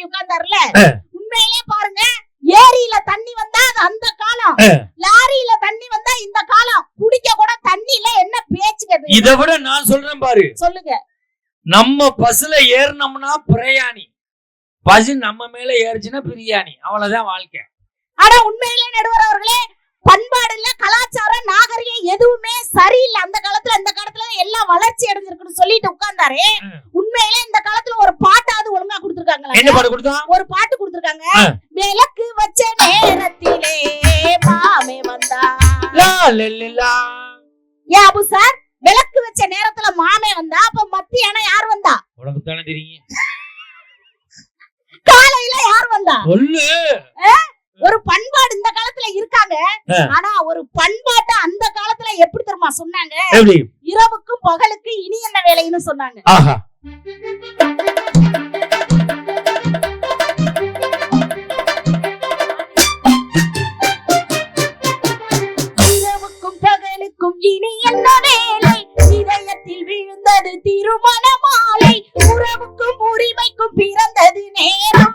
போய் உட்கார்ந்தாருல. உண்மையிலே பாருங்க ஏரியில தண்ணி வந்தா அது அந்த காலம். லாரியில தண்ணி வந்தா இந்த காலம். குடிக்க கூட தண்ணி இல்ல என்ன பேச்சுக்கிறது இதை விட நான் சொல்றேன் பாரு. சொல்லுங்க. நம்ம பஸ்ல ஏறினோம்னா பிரயாணி. பஸ் நம்ம மேல ஏறிச்சுன்னா பிரியாணி. அவ்வளவுதான் வாழ்க்கை. ஆனா உண்மையிலே நடுவர் அவர்களே பண்பாடு இல்ல கலாச்சாரம் நாகரிகம் எதுவுமே சரியில்லை. அந்த காலத்துல அந்த காலத்துல எல்லாம் வளர்ச்சி அடைஞ்சிருக்குன்னு சொல்லிட்டு உட்கார்ந்தாரு. உண்மையிலே இந்த காலத்துல ஒரு பாட்டாவது ஒழுங்கா கொடுத்திருக்காங்களா? ஒரு பாட்டு கொடுத்திருக்காங்க. விளக்கு வச்ச நேரத்திலே மாமே வந்தா. ஏன் அபு சார் விளக்கு வச்ச நேரத்துல மாமே வந்தா. அப்ப மத்தியானம் யார் வந்தா? உனக்கு தானே தெரியும். காலையில யார் வந்தா? சொல்லு. ஒரு பண்பாடு இந்த காலத்துல இருக்காங்க. ஆனா ஒரு பண்பாட்டை அந்த காலத்துல எப்படி தெரியுமா சொன்னாங்க? இரவுக்கும் பகலுக்கு இனி என்ன வேலைன்னு சொன்னாங்க. இரவுக்கும் பகலுக்கும் இனி என்ன வேலை? இதயத்தில் விழுந்தது திருமண மாலை. உறவுக்கும் உரிமைக்கும் பிறந்தது நேரம்.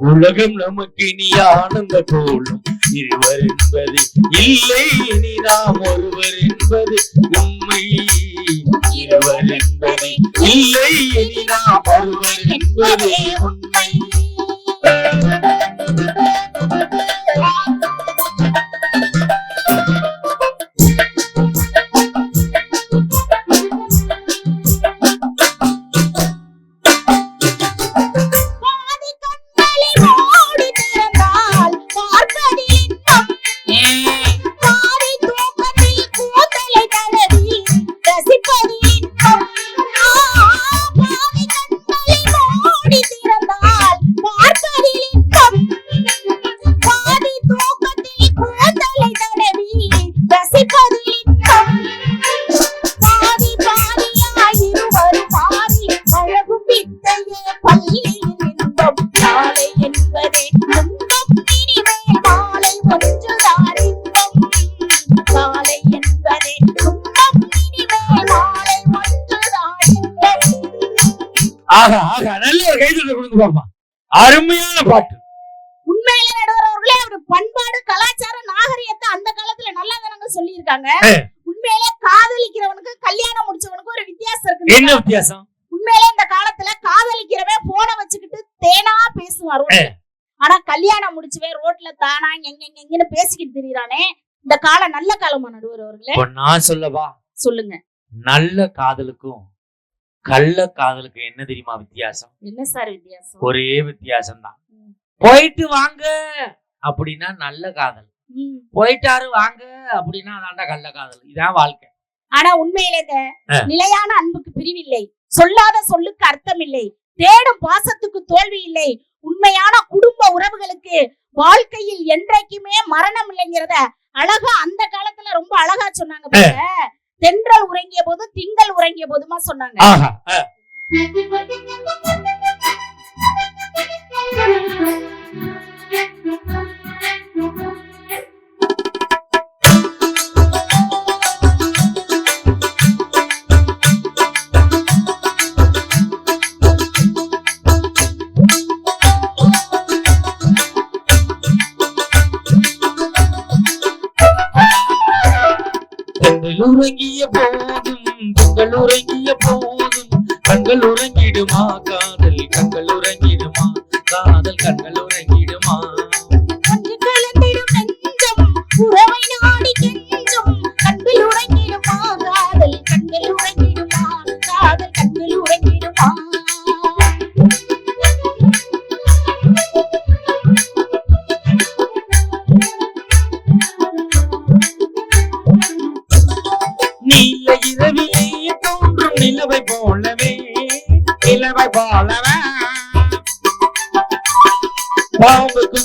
உலகம் நமக்கு இனி ஆனந்த கோலம் இருவர் என்பது இல்லை. இனி நாம் ஒருவர் என்பது உண்மை. இருவர் என்பது இல்லை. இனி நாம் ஒருவர் என்பதே உண்மை. கைது அருமையான பாட்டு. உண்மையில நடுவர் அவர்களே அவர் பண்பாடு கலாச்சாரம் நாகரிகத்தை அந்த காலத்துல நல்லா தானங்க சொல்லியிருக்காங்க. ஏ. உண்மையிலே காதலிக்கிறவனுக்கு கல்யாணம் முடிச்சவனுக்கு ஒரு வித்தியாசம் இருக்கு என்ன வித்தியாசம்? உண்மையிலே இந்த காலத்துல காதலிக்கிறவன் போனை வச்சுக்கிட்டு தேனா பேசுவான் ரோட்ல ஆனா கல்யாணம் முடிச்சவன் ரோட்ல தானா எங்க எங்கன்னு பேசிக்கிட்டு திரியறானே. இந்த காலம் நல்ல காலமா நடுவர் அவர்களே? நான் சொல்லவா? சொல்லுங்க. நல்ல காதலுக்கும் கள்ள காதலுக்கும் என்ன தெரியுமா வித்தியாசம்? என்ன சார் வித்தியாசம்? ஒரே வித்தியாசம் தான். போயிட்டு வாங்க அப்படின்னா நல்ல காதல். போயிட்டாரு வாங்க அப்படின்னா அதான்டா கள்ள காதல். இதான் வாழ்க்கை. ஆனா உண்மையிலே. நிலையான அன்புக்கு பிரிவில்லை. சொல்லாத சொல்லுக்கு அர்த்தம் இல்லை தேடும் பாசத்துக்கு தோல்வி இல்லை. உண்மையான குடும்ப உறவுகளுக்கு வாழ்க்கையில் என்றைக்குமே மரணம் இல்லைங்கிறத அழகா அந்த காலத்துல ரொம்ப அழகா சொன்னாங்க பாருங்க. தென்றல் உறங்கிய போது திங்கள் உறங்கிய போதுமா சொன்னாங்க. ஆஹா. ஆ. கண்கள் உறங்கிய போதும் கண்கள் உறங்கிய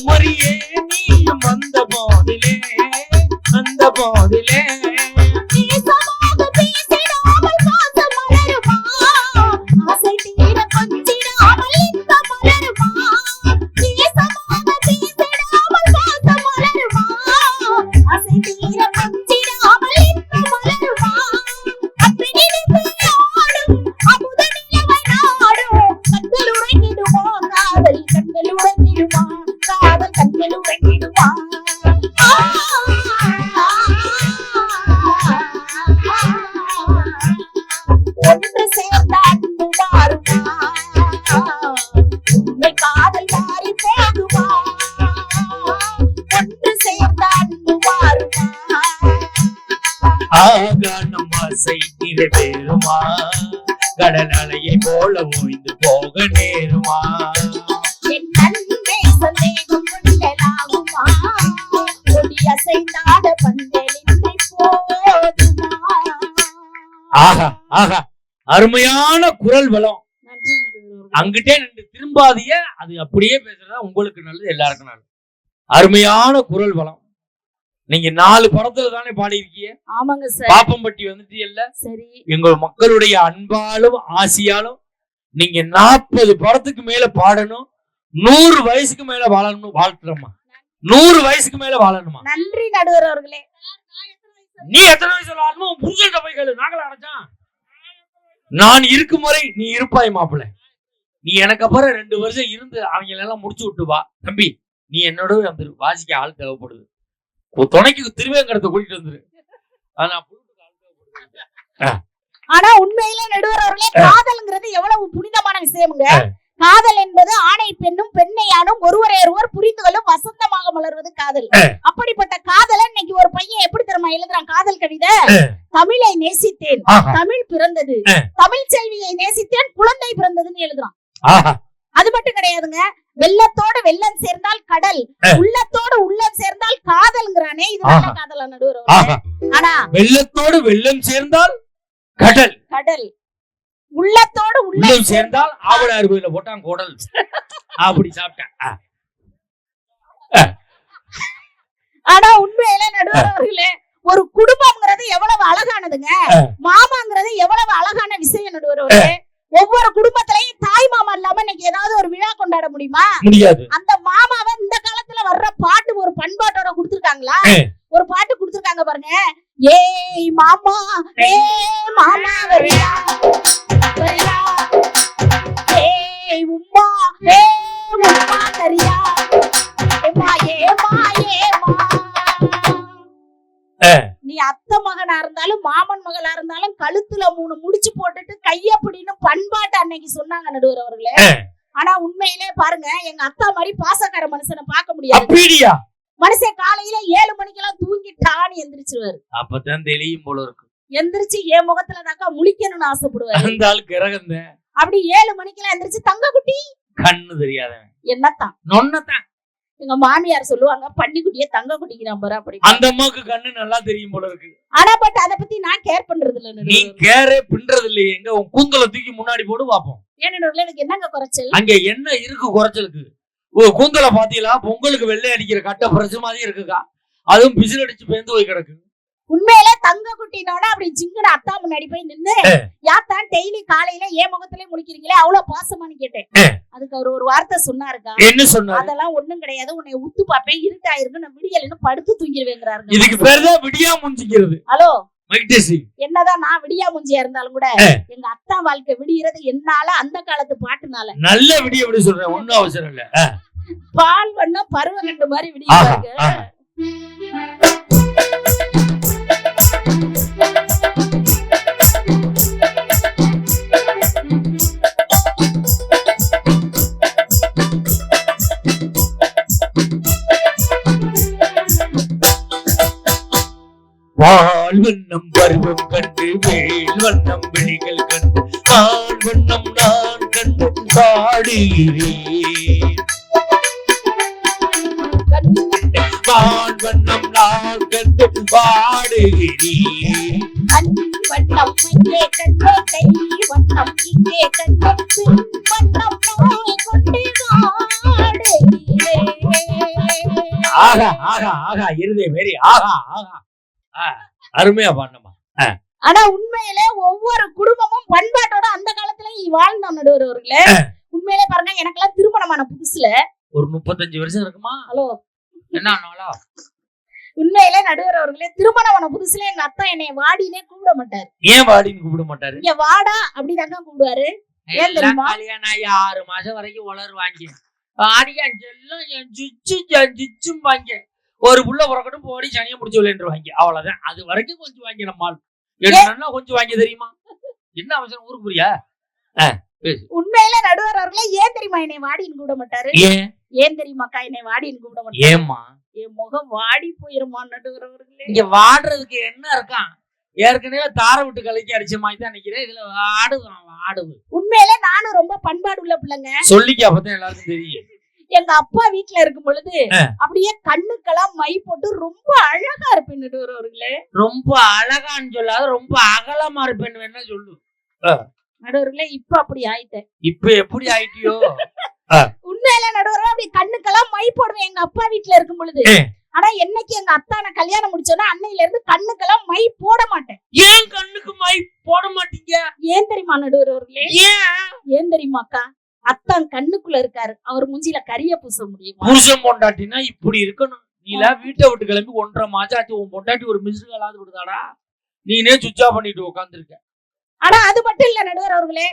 மறியே நீ வந்த போதிலே அந்த போதிலே ஆசை நிறைவேறுமா கடல் அலையை போல ஓய்ந்து போக நேருமா? ஆஹா ஆஹா அருமையான குரல் வளம். அங்கிட்டே நின்று திரும்பாதிய அது அப்படியே பேசுறதா உங்களுக்கு நல்லது எல்லாருக்கும் நல்லது. அருமையான குரல் வளம். நீங்க நாலு படத்துல தானே பாடியிருக்கீங்க? ஆமாங்க சார். பாப்பம்பட்டி வந்துட்டு இல்ல சரி. எங்கள் மக்களுடைய அன்பாலும் ஆசியாலும் நீங்க நாற்பது படத்துக்கு மேல பாடணும் நூறு வயசுக்கு மேல வாழணும் வாழ்த்துறோமா நூறு வயசுக்கு மேல வாழணுமா? நன்றி நடுவர் அவர்களே. நீ எத்தனை வயசுல வாழணுமோ உன் புருஷன்கிட்ட போய் கேளு. நாங்களா அடைச்சான் நான் இருக்கும் வரை நீ இருப்பாய் மாப்பிள்ள. நீ எனக்கு அப்புறம் ரெண்டு வருஷம் இருந்து அவங்க எல்லாம் முடிச்சு விட்டு வா. தம்பி நீ என்னோட வந்துரு. வாசிக்க ஆள் தேவைப்படுது. துணைக்கு திருவேங்கடத்தை கூட்டிட்டு வந்துரு. ஆனா உண்மையில நடுவர் அவர்களே காதல்ங்கிறது எவ்வளவு புனிதமான விஷயமுங்க. காதல் என்பது ஆணை பெண்ணும் பெண்ணை ஆணும் ஒருவரை ஒருவர் புரிந்து கொள்ளும் வசந்தமாக மலர்வது காதல். அப்படிப்பட்ட காதலை இன்னைக்கு ஒரு பையன் எப்படி தெரியுமா எழுதுறான்? காதல் கவிதை? தமிழை நேசித்தேன். தமிழ் பிறந்தது. தமிழ் செல்வியை நேசித்தேன் குழந்தை பிறந்ததுன்னு எழுதுறான். அது மட்டும் கிடையாதுங்க. வெள்ளத்தோடு வெள்ளம் சேர்ந்தால் கடல் உள்ளத்தோடு உள்ளம் சேர்ந்தால் காதல்ங்கிறானே. இது. காதலா நடுவர் ஆனா வெள்ளத்தோடு வெள்ளம் சேர்ந்தால் கடல். கடல். உள்ளத்தோடு உள்ளம் சேர்ந்தால் ஆவடார் கோயில போட்டான் குடல் அப்படி சாப்பிட்டேன். ஆனா உண்மையில நடுவர் அவர்களே ஒரு குடும்பம்ங்கிறது எவ்வளவு அழகானதுங்க. மாமாங்கிறது எவ்வளவு அழகான விஷயம் நடுவர் அவர்களே ஒவ்வொரு குடும்பத்திலையும் தாய் மாமா இல்லாம இன்னைக்கு ஏதாவது ஒரு விழா கொண்டாட முடியுமா? முடியாது. அந்த மாமாவை இந்த காலத்துல வர்ற பாட்டு ஒரு பண்பாட்டோட கொடுத்திருக்காங்களா. ஒரு பாட்டு கொடுத்திருக்காங்க பாருங்க. ஏய் மாமா ஏய் மாமா வரியா? வரியா? ஏய் உம்மா ஏய் உம்மா தரியா ஏமா ஏமா ஏமா. நீ அத்தை மகனா இருந்தாலும் மாமன் மகளா இருந்தாலும் கழுத்துல மூணு முடிச்சு போட்டுட்டு கையப்படின்னு பண்பாட்டு அன்னைக்கு சொன்னாங்க நடுவர் அவர்களே. ஆனா உண்மையிலே பாருங்க எங்க அத்தா மாதிரி பாசக்கார மனுஷனை பார்க்க முடியாது. மனுஷன் காலையில ஏழு மணிக்கெல்லாம் தூங்கிட்டான்னு எந்திரிச்சிருவாரு. அப்பதான் தெளியும் போல இருக்கு. எந்திரிச்சு என் முகத்துல தாக்கா முழிக்கணும்னு ஆசைப்படுவாரு. அந்த ஆள் கிரகம் அப்படி ஏழு மணிக்கெல்லாம் எந்திரிச்சு தங்க குட்டி. கண்ணு தெரியாதவன். என்னத்தான்? நொன்னதான் எங்க மாமியார் சொல்லுவாங்க பன்னிக்குட்டியே தங்க குட்டிக்கிறான் பாரு அப்படி. அந்த அம்மாவுக்கு கண்ணு நல்லா தெரியும் போல இருக்கு. ஆனா பட் அத பத்தி நான் கேர் பண்றது இல்ல நீ. கேரே பின்றது இல்லையே எங்க உன் கூந்தலை தூக்கி முன்னாடி போடு பாப்போம் ஏன் நடுவர்களே, எனக்கு என்னங்க குறைச்சல்? அங்க என்ன இருக்கு குறைச்சலுக்கு? ஓ கூந்தலை பாத்தீங்களா பொங்கலுக்கு வெள்ளை அடிக்கிற கட்ட பிரச்சனை மாதிரி இருக்குக்கா. அதுவும் பிசில் அடிச்சு பேந்து போய் கிடக்கு. உண்மையில தங்க குட்டினோட அப்படி ஜிங்குன அத்தா முன்னாடி போய் நின்னு யாத்தான் டெய்லி காலையில ஏன் முகத்திலே முழிக்கிறீங்களே அவ்வளவு பாசமான்னு கேட்டேன். அதுக்கு அவர் ஒரு வார்த்தை சொன்னாருக்கா? என்ன சொன்னாரு? அதெல்லாம் ஒண்ணும் கிடையாது உன்னை உத்து பாப்பேன் இருட்டாயிருக்கு நான் விடியலன்னு படுத்து தூங்கிடுவேங்கிறாருங்க. இதுக்கு பேர் தான் விடியா முஞ்சிக்கிறது. ஹலோ? என்னதான் நான் விடியா முஞ்சியா இருந்தாலும் கூட. எங்க அத்தா வாழ்க்கை விடியறது என்னால அந்த காலத்து பாட்டுனால. நல்ல விடிய விட சொல்றேன் ஒண்ணும் அவசரம் இல்ல. பால் வண்ண பருவ கண்டு மாதிரி விடிய பாடுகிறேன் பால் வண்ணம் நான் கண்டு பாடுகிறேன் வண்ணம் இங்கே கண்டே கை வண்ணம் இங்கே கண்டே பின் வண்ணம் நோய் கொண்டு ஆடுகிறேன் ஆகா ஆகா ஆகா இருதே மேரி ஆகா ஆகா. அருமையா பாடணுமா? ஆனா உண்மையிலே ஒவ்வொரு குடும்பமும் பண்பாட்டோட அந்த காலத்துல வாழ்ந்தோம் நடுவர் அவர்களே உண்மையிலே பாருங்க எனக்கெல்லாம் திருமணமான புதுசுல ஒரு முப்பத்தஞ்சு வருஷம் இருக்குமா? ஹலோ. என்ன ஆனாலா? உண்மையிலே நடுவர் அவர்களே திருமணமான புதுசுல எங்க அத்தா என்னை வாடினே கூப்பிட மாட்டாரு. ஏன் வாடின்னு கூப்பிட மாட்டாரு? இங்க வாடா அப்படிதாங்க கூப்பிடுவாரு. ஏன் எல்லாம் தெரியுமா? கல்யாணம் ஆகி ஆறு மாசம் வரைக்கும் வளருவாங்க ஆடி என் செல்லம் என் ஜிச்சு என் ஜிச்சும் வாங்க. ஒரு புள்ள பிறக்கட்டும் போடி சனியை முடிச்சு விளையாண்டுருவாங்க. அவ்வளவுதான். அது வரைக்கும் கொஞ்சம் வாங்கி நம்மால் என்னன்னா கொஞ்சம் வாங்கி தெரியுமா? என்ன அவசரம்? ஊருக்கு புரியா உண்மையில நடுவர் அவர்களே ஏன் தெரியுமா என்னை வாடின்னு கூப்பிட மாட்டாரு ஏன் தெரியுமாக்கா என்னை வாடின்னு கூப்பிட மாட்டாரு ஏம்மா? என் முகம் வாடி போயிருமா நடுவர் அவர்களே இங்க வாடுறதுக்கு என்ன இருக்கான் ஏற்கனவே தார விட்டு கலைக்கு அடிச்ச மாதிரி தான் நிக்கிறேன். இதுல வாடுவான் வாடுவு உண்மையிலே நானும் ரொம்ப பண்பாடு உள்ள பிள்ளைங்க. சொல்லிக்க அப்பதான் எல்லாருக்கும் தெரியும். எங்க அப்பா வீட்ல இருக்கும் பொழுது. அப்படியே கண்ணுக்கெல்லாம் மை போட்டு ரொம்ப அழகா இருப்பேன் நடுவர் அவர்களே. ரொம்ப அழகான்னு சொல்லாத ரொம்ப அகலமா இருப்பேன்னு வேணா சொல்லு. நடுவர்களே இப்ப அப்படி ஆயிட்டேன். இப்ப எப்படி ஆயிட்டியோ? உண்மையில நடுவர் அப்படி கண்ணுக்கெல்லாம் மை போடுவேன். எங்க அப்பா வீட்ல இருக்கும் பொழுது. ஆனா என்னைக்கு எங்க அத்தான கல்யாணம் முடிச்சோன்னா அன்னையில இருந்து கண்ணுக்கெல்லாம் மை போட மாட்டேன். ஏன் கண்ணுக்கு மை போட மாட்டீங்க? ஏன் தெரியுமா நடுவர் அவர்களே? ஏன்? ஏன் தெரியுமாக்கா அத்தான் கண்ணுக்குள்ள இருக்காரு. அவர் மூஞ்சில கரிய பூச முடியுமா? புருஷன் பொண்டாட்டினா இப்படி இருக்கணும். நீல வீட்டை விட்டு கிளம்பி ஒன்றரை மாசம் ஆச்சு. உன் பொண்டாட்டி ஒரு மிஸ்டு காலாவது விடுதாடா? நீனே சுவிட்ச் ஆஃப் பண்ணிட்டு உட்காந்துருக்க ஆனா அது மட்டும் இல்ல நடுவர் அவர்களே.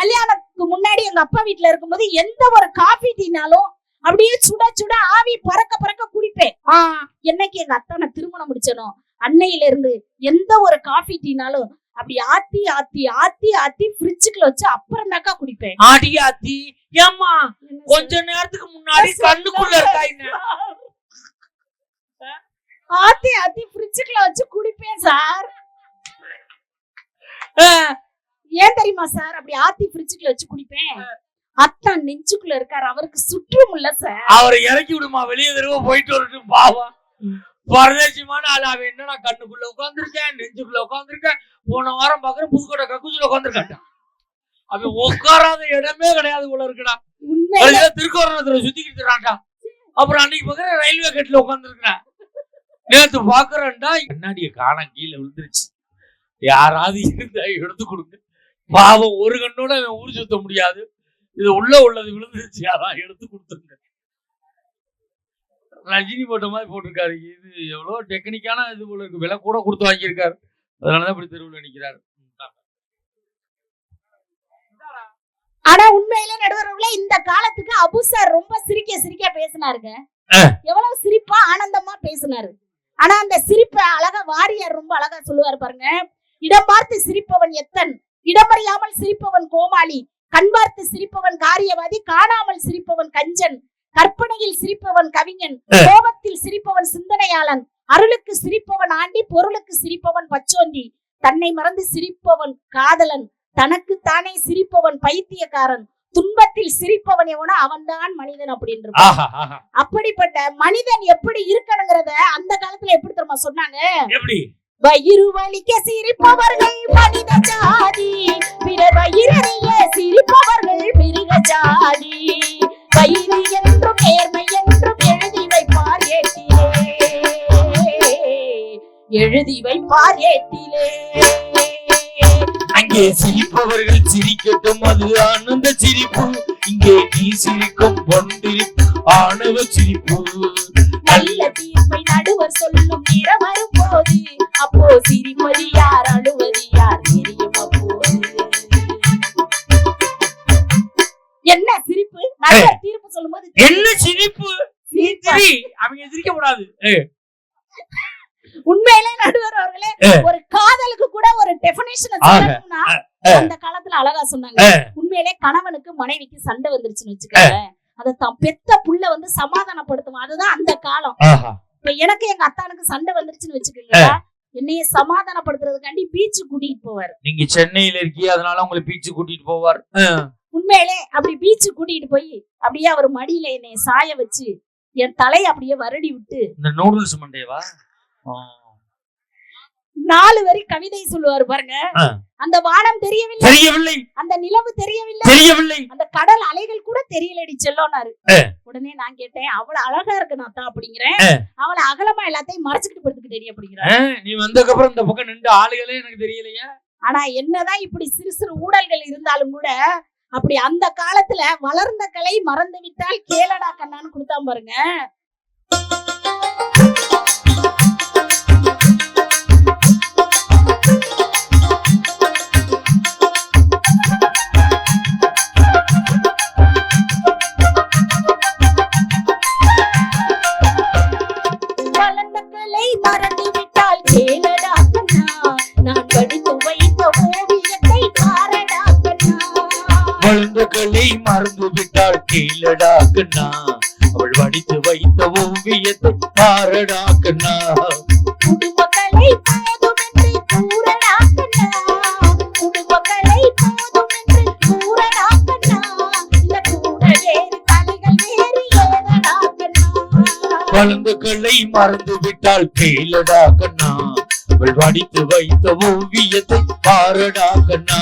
கல்யாணத்துக்கு முன்னாடி எங்க அப்பா வீட்ல இருக்கும்போது எந்த ஒரு காஃபி டீனாலும் அப்படியே சுட சுட ஆவி பறக்க பறக்க குடிப்பேன். ஆ, என்னைக்கு எங்க அத்தானை திருமணம் முடிச்சனோ அன்னையில இருந்து எந்த ஒரு காஃபி டீனாலும் அப்படி ஆத்தி ஆத்தி ஆத்தி ஆத்தி ஃப்ரிட்ஜுக்குள்ள வச்சு அப்புறம் தாக்கா குடிப்பேன். ஆடி ஆத்தி. ஏம்மா கொஞ்ச நேரத்துக்கு முன்னாடி கண்ணுக்குள்ள இருக்காயின்னு ஆத்தி ஆத்தி ஃப்ரிட்ஜுக்குள்ள வச்சு குடிப்பேன் சார். ஏன் தெரியுமா சார்? அப்படி ஆத்தி ஃப்ரிட்ஜுக்குள்ள வச்சு குடிப்பேன். அத்தான் நெஞ்சுக்குள்ள இருக்காரு. அவருக்கு சுற்றும் இல்ல சார். அவரை இறக்கி விடுமா? வெளியே தடவை போயிட்டு வரட்டும் பாவம். பரதேசிமான ஆள். அவன் என்னடா கண்ணுக்குள்ள உட்காந்துருக்கேன் நெஞ்சுக்குள்ள உட்காந்துருக்கேன் போன வாரம் பாக்குறேன் புதுக்கோட்டை கக்குச்சில உட்காந்துருக்கான் அவன் உட்காராத இடமே கிடையாது போல இருக்குடா. திருக்கோரணத்துல சுத்திக்கிட்டு இருக்கான்டா. அப்புறம் அன்னைக்கு பாக்குறேன் ரயில்வே கேட்ல உட்காந்துருக்கிறேன் நேத்து பாக்குறேன்டா கண்ணாடிய காண கீழே விழுந்துருச்சு. யாராவது இருந்தா எடுத்து கொடுங்க. பாவம் ஒரு கண்ணோட அவன் ஊர் சுத்த முடியாது. இது உள்ள உள்ளது விழுந்துருச்சு யாரா எடுத்து கொடுத்துருங்க. ரஜினி போட்ட மாதிரி போட்டிருக்காரு. இது எவ்வளவு டெக்னிக்கான இது போல இருக்கு. விலை கூட கொடுத்து வாங்கியிருக்காரு. அதனாலதான் இப்படி தெருவில் நிக்கிறாரு. ஆனா உண்மையில நடுவர்களே இந்த காலத்துக்கு அபு சார் ரொம்ப சிரிக்க சிரிக்க பேசினாருங்க. எவ்வளவு சிரிப்பா ஆனந்தமா பேசினாரு. ஆனா அந்த சிரிப்பை அழகா வாரியார் ரொம்ப அழகா சொல்லுவாரு பாருங்க. இடம் பார்த்து சிரிப்பவன் எத்தன்? இடமறியாமல் சிரிப்பவன் கோமாளி. கண் பார்த்து சிரிப்பவன் காரியவாதி காணாமல் சிரிப்பவன் கஞ்சன். கற்பனையில் சிரிப்பவன் கவிஞன். கோபத்தில் சிரிப்பவன் சிந்தனையாளன். அருளுக்கு சிரிப்பவன் ஆண்டி பொருளுக்கு சிரிப்பவன் பச்சோந்தி. தன்னை மறந்து சிரிப்பவன் காதலன். தனக்கு தானே சிரிப்பவன் பைத்தியக்காரன். துன்பத்தில் சிரிப்பவன் எவனோ அவன்தான் மனிதன் அப்படின்ற அப்படிப்பட்ட மனிதன் எப்படி இருக்கணுங்கிறத அந்த காலத்துல எப்படி தெரியுமா சொன்னாங்க? வயிறு வலிக்க சிரிப்பவர்கள் மனித ஜாதி. பிறர் வயிறறிய சிரிப்பவர்கள் மிருக ஜாதி. வயிறு என்றும் நேர்மை என்றும் எழுதி வைப்பார் ஏட்டிலே. எழுதி வைப்பார் ஏட்டிலே. அங்கே சிரிப்பவர்கள் சிரிக்கட்டும் அது ஆனந்த சிரிப்பு. இங்கே நீ சிரிக்கும் பொன்றிருப்பு ஆணவ சிரிப்பு. நல்ல தீர்ப்பை நடுவர் சொல்லும் நேரம் வரும்போது அப்போ சிரிப்பது யார் அழுவது யார் தெரியும் அப்போது என்ன சிரிப்பு? நடுவர் தீர்ப்பு சொல்லும்போது என்ன சிரிப்பு? சிரி. அவங்க சிரிக்க கூடாது. உண்மையிலே நடுவர் அவர்களே. ஒரு காதலுக்கு கூட ஒரு டெபினேஷன். சொல்லணும்னா. அந்த காலத்துல அழகா சொன்னாங்க. உண்மையிலே கணவனுக்கு மனைவிக்கு சண்டை வந்துருச்சுன்னு வச்சுக்கோங்க அத தான் பெத்த புள்ள வந்து சமாதானப்படுத்தும் அதுதான் அந்த காலம். இப்ப எனக்கு எங்க அத்தானுக்கு சண்டை வந்துருச்சுன்னு வச்சுக்கோங்க என்னைய சமாதானப்படுத்துறதுக்காண்டி பீச்சு கூட்டிட்டு போவாரு. நீங்க சென்னையில இருக்கீங்க அதனால உங்களை பீச்சு கூட்டிட்டு போவார். உண்மையிலே அப்படி பீச்சு கூட்டிட்டு போய் அப்படியே அவர் மடியில என்னைய சாய வச்சு என் தலையை அப்படியே வருடி விட்டு. இந்த நூடுல்ஸ் மண்டேவா? நாலு வரி கவிதை சொல்லுவாரு பாருங்க. அந்த வானம் தெரியவில்லை. தெரியவில்லை. அந்த நிலவு தெரியவில்லை. தெரியவில்லை. அந்த கடல் அலைகள் கூட தெரியலடி செல்லோனாரு. உடனே நான் கேட்டேன் அவள அழகா இருக்கு நான் தான் அப்படிங்கிறேன். அவளை அகலமா எல்லாத்தையும் மறைச்சுக்கிட்டு படுத்துக்கிட்டே அப்படிங்கிறேன் நீ வந்ததுக்கு அப்புறம் இந்த பக்கம் நின்று ஆளுகளே எனக்கு தெரியலையா? ஆனா என்னதான் இப்படி சிறு சிறு ஊழல்கள் இருந்தாலும் கூட அப்படி அந்த காலத்துல வளர்ந்த கலை மறந்து விட்டால் கேளடா கண்ணான்னு கொடுத்தா பாருங்க. கீழடா கண்ணா. அவள் வடித்து வைத்த ஓவியத்தை பாரடா கண்ணா. குடும்பங்களை போதுமென்று கூறடா கண்ணா. குடும்பங்களை போதுமென்று கூறடா கண்ணா. இந்த கூட வேறு தலைகள் வேறு ஏறடா கண்ணா. வளர்ந்த கலை மறந்து விட்டாள் கீழடா கண்ணா. அவள் வடித்து வைத்த ஓவியத்தை பாரடா கண்ணா.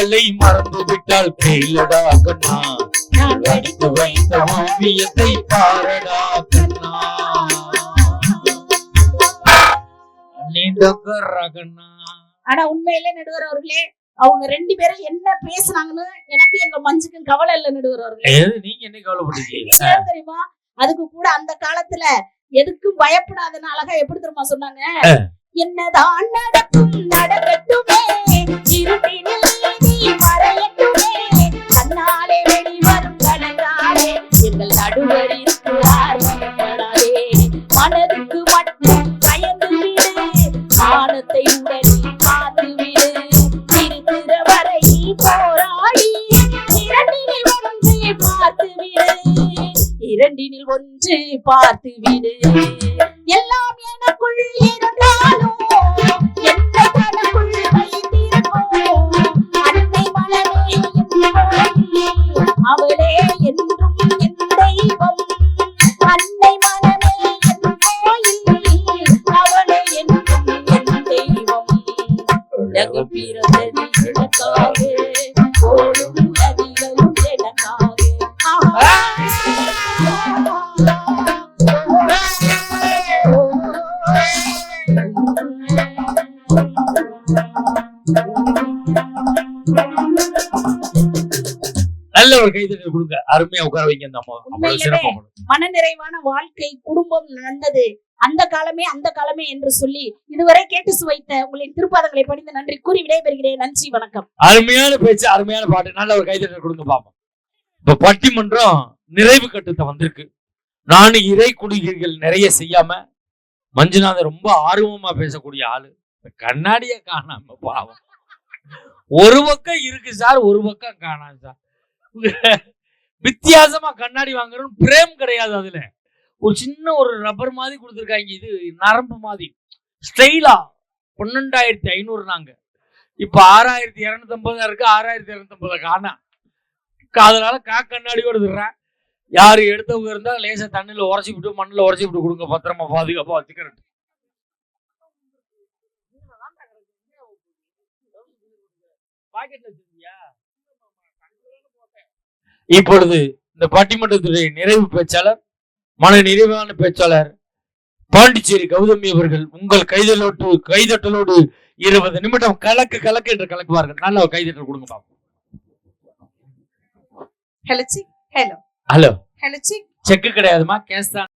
கலை மறந்து விட்டாள் கீழடா கண்ணா நான் வடித்து வைத்த ஓவியத்தை பாரடா கண்ணா. ஆனா உண்மையிலே நடுவர் அவர்களே அவங்க ரெண்டு பேரும் என்ன பேசுனாங்கன்னு எனக்கு எங்க மஞ்சுக்கும் கவலை இல்ல நடுவர் அவர்களே. நீங்க என்ன கவலைப்பட்டீங்க தெரியுமா? அதுக்கு கூட அந்த காலத்துல எதுக்கும் பயப்படாதன்னு அழகா எப்படி தெரியுமா சொன்னாங்க? என்னதான் நடக்கும் நடக்கட்டுமே பார்த்து விடு. எல்லாம் எனக்குள் இருந்தாலும் அவளே என்றும் ஒரு கொடுங்க. அருமையா உட்கார வைங்க அம்மா. மனநிறைவான வாழ்க்கை குடும்பம் நடந்தது. அந்த காலமே அந்த காலமே என்று சொல்லி இதுவரை கேட்டு சுவைத்த உங்களின் திருப்பாதங்களை படிந்து நன்றி கூறி விடைபெறுகிறேன். நன்றி வணக்கம். அருமையான பேச்சு அருமையான பாட்டு. நல்ல ஒரு கைதட்டல் கொடுங்க பாப்போம். இப்ப பட்டிமன்றம் நிறைவு கட்டத்தை வந்திருக்கு. நானும் இறை குடிகள் நிறைய செய்யாம மஞ்சுநாதன் ரொம்ப ஆர்வமா பேசக்கூடிய ஆளு. கண்ணாடிய காணாம பாவம். ஒரு பக்கம் இருக்கு சார் ஒரு பக்கம் காணாம சார். வித்தியாசமா கண்ணாடி வாங்குறோம் பிரேம் கிடையாது அதுல. ஒரு சின்ன ஒரு ரப்பர் மாதிரி கொடுத்துருக்காங்க இது நரம்பு மாதிரி. ஸ்டைலா பன்னெண்டாயிரத்தி ஐநூறு நாங்க. இப்ப ஆறாயிரத்தி இருநூத்தி ஐம்பதா இருக்கு ஆறாயிரத்தி இருநூத்தி காணா அதனால கா கண்ணாடியோட விடுறேன் யாரு எடுத்தவங்க இருந்தா லேசா தண்ணியில உரைச்சி விட்டு மண்ணில் உரைச்சி விட்டு கொடுங்க. பத்திரமா பாதுகாப்பா வச்சுக்கிறேன். இப்பொழுது இந்த பட்டிமன்றத்துடைய நிறைவு பேச்சாளர் மன நிறைவான பேச்சாளர் பாண்டிச்சேரி கௌதமி அவர்கள் உங்கள் கைதலோட்டு கைதட்டலோடு இருபது நிமிடம் கலக்கு கலக்கு என்று கலக்குவார்கள். நல்ல கைதட்டல் கொடுங்க பாப்போம். Hello hello. ஹலோ. ஹலோ சிக் செக்கு கிடையாதுமா? கேஸ் தான்.